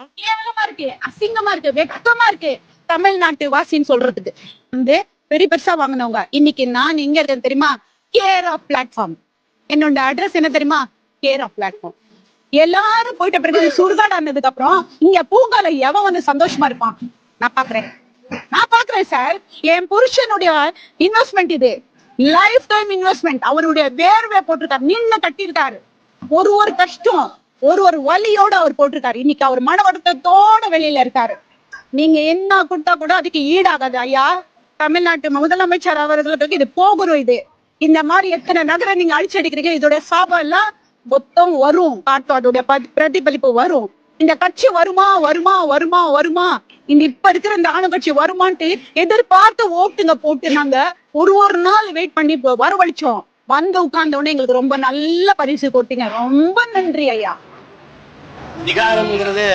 கேவலமா இருக்கு அசிங்கமா இருக்கு வெக்கமா இருக்கு தமிழ்நாட்டு வாசின்னு சொல்றதுக்கு. வந்து பெரிய பெருசா வாங்கினவங்க. இன்னைக்கு நான் எங்க இருக்கேன் தெரியுமா? கேர் ஆஃப் பிளாட்ஃபார்ம் என்னோட அட்ரஸ் என்ன தெரியுமா? கேர் ஆஃப் பிளாட்ஃபார்ம் எல்லாரும் போயிட்ட பிறகு சுடுகாடு ஆனதுக்கு அப்புறம் இங்க பூங்கால எவன் வந்து சந்தோஷமா இருப்பான்? நான் பாக்குறேன். நான் பாக்குறேன் சார் என் புருஷனுடைய இன்வெஸ்ட்மெண்ட் இது. லைஃப் டைம் இன்வெஸ்ட்மெண்ட் அவருடைய வேர்வை போட்டிருக்காரு. நின்னு கட்டியிருக்காரு. ஒரு ஒரு கஷ்டம். ஒரு ஒரு வலியோட அவர் போட்டிருக்காரு. இன்னைக்கு அவர் மன வருத்தத்தோட வெளியில இருக்காரு. நீங்க என்ன கொடுத்தா கூட அதுக்கு ஈடாகாது. ஐயா தமிழ்நாட்டு முதலமைச்சர் அவர்களுக்கு இது போகணும் இது. இந்த மாதிரி எத்தனை நகரம் நீங்க அடிச்சடிக்கிறீங்க இதோட சாபம் எல்லாம் மொத்தம் வரும். காட்டும் அதோட பதி- பிரதிபலிப்பு வரும். இந்த கட்சி வருமா? வருமா? வருமா? வருமா? இந்த இப்ப இருக்கிற இந்த ஆணு கட்சி வருமான்ட்டு எதிர்பார்த்து ஓட்டுங்க போட்டு நாங்க ஒரு ஒரு நாள் வெயிட் பண்ணி வரவழிச்சோம் வரவழைச்சோம். வந்து உட்கார்ந்த உடனே எங்களுக்கு ரொம்ப நல்ல பரிசு கொடுத்தீங்க. ரொம்ப நன்றி ஐயா. அதிகாரம்ங்கிறது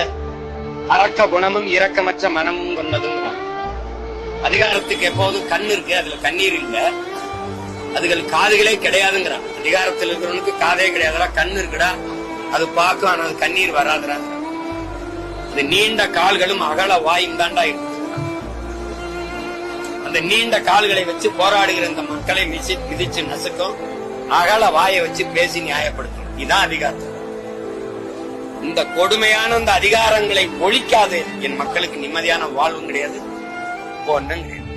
அரக்க குணமும் இரக்கமற்ற மனமும் கொண்டதும் அதிகாரத்துக்கு எப்போதும் கண் இருக்கு அதுல கண்ணீர் இல்ல. அதுகள் காதுகளே கிடையாதுங்கிறான். அதிகாரத்தில் இருக்கிறவனுக்கு காதே கிடையாதுடா கண் இருக்குடா. அது பார்க்கும் ஆனா அது கண்ணீர் வராதுடா. அது நீண்ட கால்களும் அகல வாயும் தாண்டா இருக்கு அந்த நீண்ட கால்களை வச்சு போராடுகிற இந்த மக்களை மிதி மிதிச்சு நசுக்கும். அகல வாயை வச்சு பேசி நியாயப்படுத்தும். இதுதான் அதிகாரம். இந்த கொடுமையான இந்த அதிகாரங்களை ஒழிக்காது. என் மக்களுக்கு நிம்மதியான வாழ்வும் கிடையாது. ஒண்ணும் கிடையாது